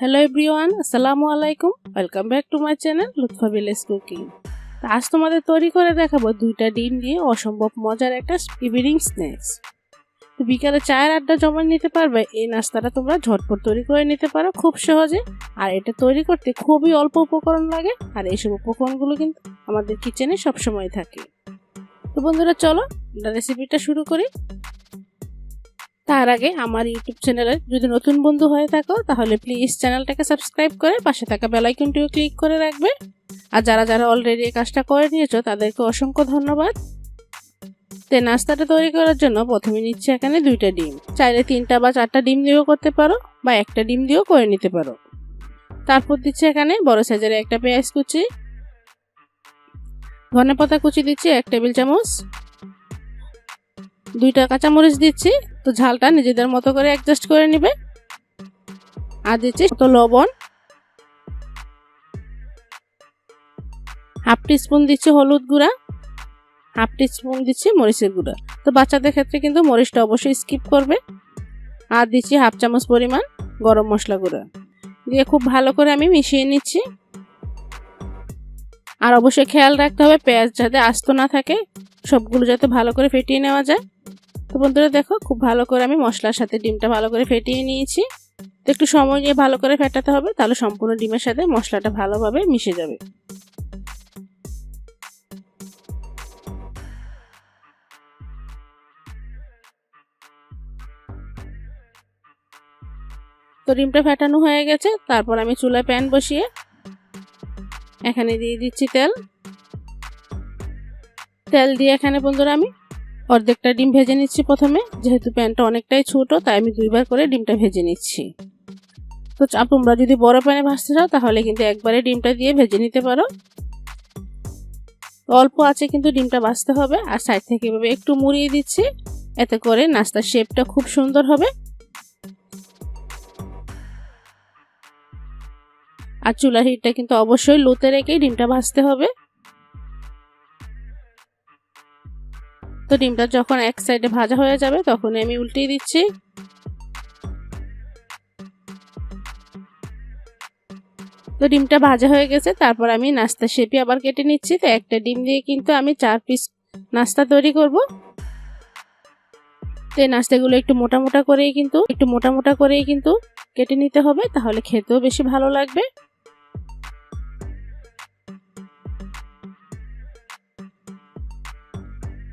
Hello everyone আসসালামু আলাইকুম welcome back to my channel Lutfa village cooking আজ তোমাদের তৈরি করে দেখাবো দুইটা ডিম দিয়ে অসম্ভব মজার একটা ইভিনিং স্ন্যাক্স তো বিকালে চায়ের আড্ডা জমা নিতে পারবে, এই নাস্তাটা তোমরা ঝটপট তৈরি করে নিতে পারো খুব সহজে। আর এটা তৈরি করতে খুবই অল্প উপকরণ লাগে, আর এইসব উপকরণগুলো কিন্তু আমাদের কিচেনে সবসময় থাকে। তো বন্ধুরা চলো রেসিপিটা শুরু করি। তার আগে আমার ইউটিউব চ্যানেলে যদি নতুন বন্ধু হয়ে থাকো, তাহলে প্লিজ চ্যানেলটাকে সাবস্ক্রাইব করে পাশে থাকা বেলাইকনটিও ক্লিক করে রাখবে। আর যারা যারা অলরেডি এই কাজটা করে নিয়েছো, তাদেরকে অসংখ্য ধন্যবাদ। তে নাস্তাটা তৈরি করার জন্য প্রথমে নিচ্ছি এখানে দুইটা ডিম। চাইলে তিনটা বা চারটা ডিম দিয়েও করতে পারো, বা একটা ডিম দিয়েও করে নিতে পারো। তারপর দিচ্ছে এখানে বড় সাইজের একটা পেঁয়াজ কুচি। ধনে পাতা কুচি দিচ্ছি এক টেবিল চামচ। দুইটা কাঁচামরিচ দিচ্ছি, তো ঝালটা নিজেদের মতো করে অ্যাডজাস্ট করে নিবে। আর দিচ্ছি তো লবণ। হাফ স্পুন দিচ্ছি হলুদ গুঁড়া, হাফ স্পুন দিচ্ছি মরিচের গুঁড়া। তো বাচ্চাদের ক্ষেত্রে কিন্তু মরিচটা অবশ্যই স্কিপ করবে। আর দিচ্ছি হাফ চামচ পরিমাণ গরম মশলা গুঁড়া। দিয়ে খুব ভালো করে আমি মিশিয়ে নিচ্ছি। আর অবশ্যই খেয়াল রাখতে হবে পেঁয়াজ যাতে আস্ত না থাকে। সবগুলো যাতে ভালো করে ফেটিয়ে নেওয়া যায়। তো বন্ধুরা দেখো, খুব ভালো করে আমি মশলার সাথে ডিমটা ভালো করে ফেটিয়ে নিয়েছি। তো একটু সময় নিয়ে ভালো করে ফেটাতে হবে, তাহলে সম্পূর্ণ ডিমের সাথে মশলাটা ভালোভাবে মিশে যাবে। তো ডিমটা ফেটানো হয়ে গেছে, তারপর আমি চুলায় প্যান বসিয়ে এখানে দিয়ে দিচ্ছি তেল। তেল দিয়ে এখানে বন্ধুরা আমি অর্ধেকটা ডিম ভেজে নিচ্ছি প্রথমে। যেহেতু প্যানটা অনেকটাই ছোট, তাই আমি দুইবার করে ডিমটা ভেজে নিচ্ছি। তো তোমরা যদি বড় প্যানে ভাজতে চাও, তাহলে কিন্তু একবারে ডিমটা দিয়ে ভেজে নিতে পারো। অল্প আছে কিন্তু ডিমটা ভাজতে হবে, আর সাইড থেকে এভাবে একটু মুড়িয়ে দিচ্ছি, এতে করে নাস্তার শেপটা খুব সুন্দর হবে। আর চুলার হিটটা কিন্তু অবশ্যই লোতে রেখেই ডিমটা ভাজতে হবে। তো ডিমটা যখন এক সাইডে ভাজা হয়ে যাবে, তখন আমি উল্টিয়ে দিচ্ছি। তো ডিমটা ভাজা হয়ে গেছে, তারপর আমি নাস্তা শেপি আবার কেটে নিচ্ছি। তো একটা ডিম দিয়ে কিন্তু আমি চার পিস নাস্তা তৈরি করব। তো এই নাস্তাগুলো একটু মোটা মোটা করেই কিন্তু, একটু মোটা মোটা করেই কিন্তু কেটে নিতে হবে, তাহলে খেতেও বেশি ভালো লাগবে।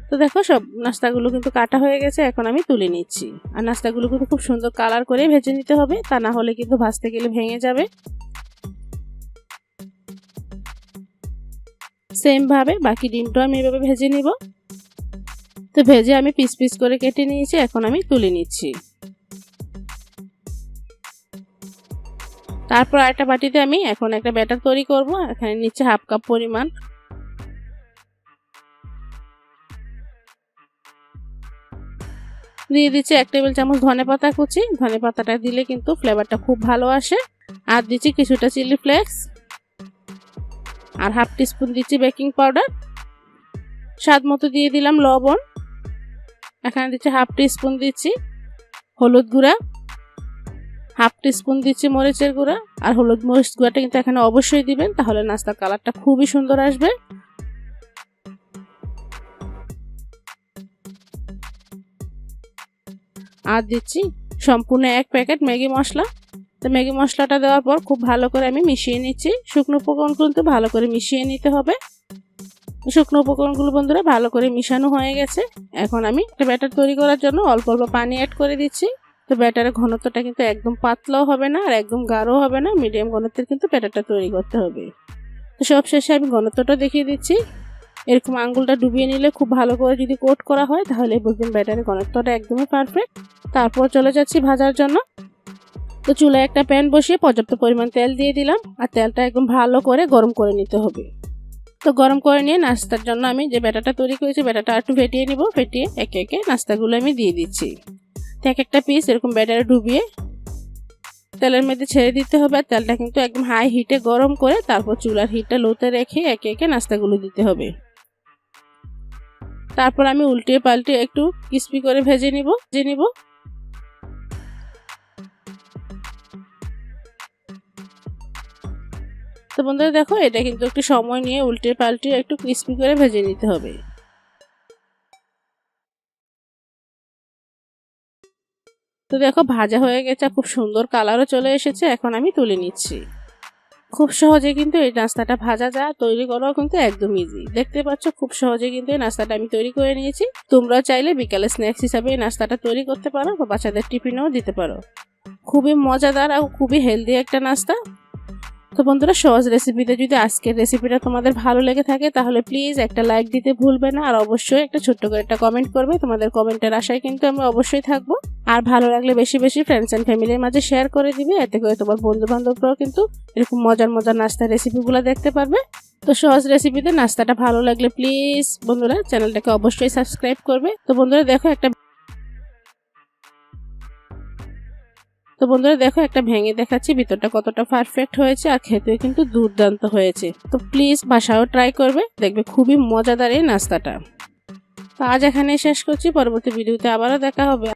তো দেখো, সব নাস্তাগুলো কিন্তু কাটা হয়ে গেছে, এখন আমি তুলে নিচ্ছি। আর নাস্তাগুলো কিন্তু খুব সুন্দর কালার করে ভেজে নিতে হবে, তা না হলে কিন্তু ভাজতে গেলে ভেঙে যাবে। সেম ভাবে বাকি ডিমটাও আমি এভাবে ভেজে নিব। তো ভেজে আমি পিস পিস করে কেটে নিয়েছি, এখন আমি তুলে নিচ্ছি। তারপর একটা বাটিতে আমি এখন একটা ব্যাটার তৈরি করব, এখানে নিচ্ছে হাফ কাপ পরিমাণ দিয়ে দিচ্ছি এক টেবিল চামচ ধনে পাতা কুচি। ধনে পাতাটা দিলে কিন্তু ফ্লেভারটা খুব ভালো আসে। আর দিচ্ছি কিছুটা চিলি ফ্লেক্স। আর হাফ টিস্পুন দিচ্ছি বেকিং পাউডার। স্বাদ মতো দিয়ে দিলাম লবণ। এখানে দিচ্ছি হাফ টিস্পুন দিচ্ছি হলুদ গুঁড়া। হাফ টিস্পুন দিচ্ছি মরিচের গুঁড়া। আর হলুদ মরিচ গুঁড়াটা কিন্তু এখানে অবশ্যই দিবেন, তাহলে নাস্তার কালারটা খুবই সুন্দর আসবে। আর দিচ্ছি সম্পূর্ণ এক প্যাকেট ম্যাগি মশলা। তো ম্যাগি মশলাটা দেওয়ার পর খুব ভালো করে আমি মিশিয়ে নিচ্ছি। শুকনো উপকরণগুলো কিন্তু ভালো করে মিশিয়ে নিতে হবে। শুকনো উপকরণগুলো বন্ধুরা ভালো করে মিশানো হয়ে গেছে। এখন আমি একটা ব্যাটার তৈরি করার জন্য অল্প অল্প পানি অ্যাড করে দিচ্ছি। তো ব্যাটারের ঘনত্বটা কিন্তু একদম পাতলাও হবে না আর একদম গাঢ়ও হবে না। মিডিয়াম ঘনত্বের কিন্তু ব্যাটারটা তৈরি করতে হবে। তো সব শেষে আমি ঘনত্বটা দেখিয়ে দিচ্ছি। এরকম আঙ্গুলটা ডুবিয়ে নিলে খুব ভালো করে যদি কোট করা হয়, তাহলে বুঝবেন ব্যাটারের ঘনত্বটা একদমই পারফেক্ট তারপর চলে যাচ্ছি ভাজার জন্য। তো চুলায় একটা প্যান বসিয়ে পর্যাপ্ত পরিমাণ তেল দিয়ে দিলাম, আর তেলটা একদম ভালো করে গরম করে নিতে হবে। তো গরম করে নিয়ে নাস্তার জন্য আমি যে ব্যাটাটা তৈরি করেছি ব্যাটাটা একটু ফেটিয়ে নিব, ফেটিয়ে একে একে নাস্তাগুলো আমি দিয়ে দিচ্ছি। তো এক একটা পিস এরকম ব্যাটারে ডুবিয়ে তেলের মধ্যে ছেড়ে দিতে হবে, আর তেলটা কিন্তু একদম হাই হিটে গরম করে তারপর চুলার হিটটা লোতে রেখে একে একে নাস্তাগুলো দিতে হবে। তারপর আমি উল্টিয়ে পাল্টে একটু ক্রিস্পি করে ভেজে নিব ভেজে নিব। তো বন্ধুরা দেখো, এটা কিন্তু একটু সময় নিয়ে উল্টে পাল্টে একটু ক্রিস্পি করে ভেজে নিতে হবে। তো দেখো, ভাজা হয়ে গেছে, খুব সুন্দর কালারও চলে এসেছে, এখন আমি তুলে নিচ্ছি। খুব সহজে কিন্তু এই নাস্তাটা ভাজা যা তৈরি করাও কিন্তু একদম ইজি দেখতে পাচ্ছ, খুব সহজে কিন্তু এই নাস্তাটা আমি তৈরি করে নিয়েছি। তোমরা চাইলে বিকালে স্ন্যাক্স হিসাবে এই নাস্তাটা তৈরি করতে পারো বা বাচ্চাদের টিফিনও দিতে পারো। খুবই মজাদার আর খুবই হেলদি একটা নাস্তা। তো বন্ধুরা, সহজ রেসিপিতে যদি আজকের রেসিপিটা তোমাদের ভালো লেগে থাকে, তাহলে প্লিজ একটা লাইক দিতে ভুলবে না। আর অবশ্যই একটা ছোট্ট করে একটা কমেন্ট করবে। তোমাদের কমেন্টের আশায় কিন্তু আমি অবশ্যই থাকব। আর ভালো লাগলে বেশি বেশি ফ্রেন্ডস অ্যান্ড ফ্যামিলির মাঝে শেয়ার করে দিবে। এতে করে তোমার বন্ধু বান্ধবরাও কিন্তু এরকম মজার মজার নাস্তার রেসিপিগুলো দেখতে পারবে। তো সহজ রেসিপিতে নাস্তাটা ভালো লাগলে প্লিজ বন্ধুরা চ্যানেলটাকে অবশ্যই সাবস্ক্রাইব করবে। তো বন্ধুরা, দেখো একটা তো বন্ধুরা দেখো, একটা ভেঙে দেখাচ্ছি, ভিতরটা কতটা পারফেক্ট হয়েছে আর খেতে কিন্তু দুর্দান্ত হয়েছে। তো প্লিজ বাসাও ট্রাই করবে, দেখবে খুবই মজাদার এই নাস্তাটা। তো আজ এখানে শেষ করছি, পরবর্তী ভিডিওতে আবারও দেখা হবে।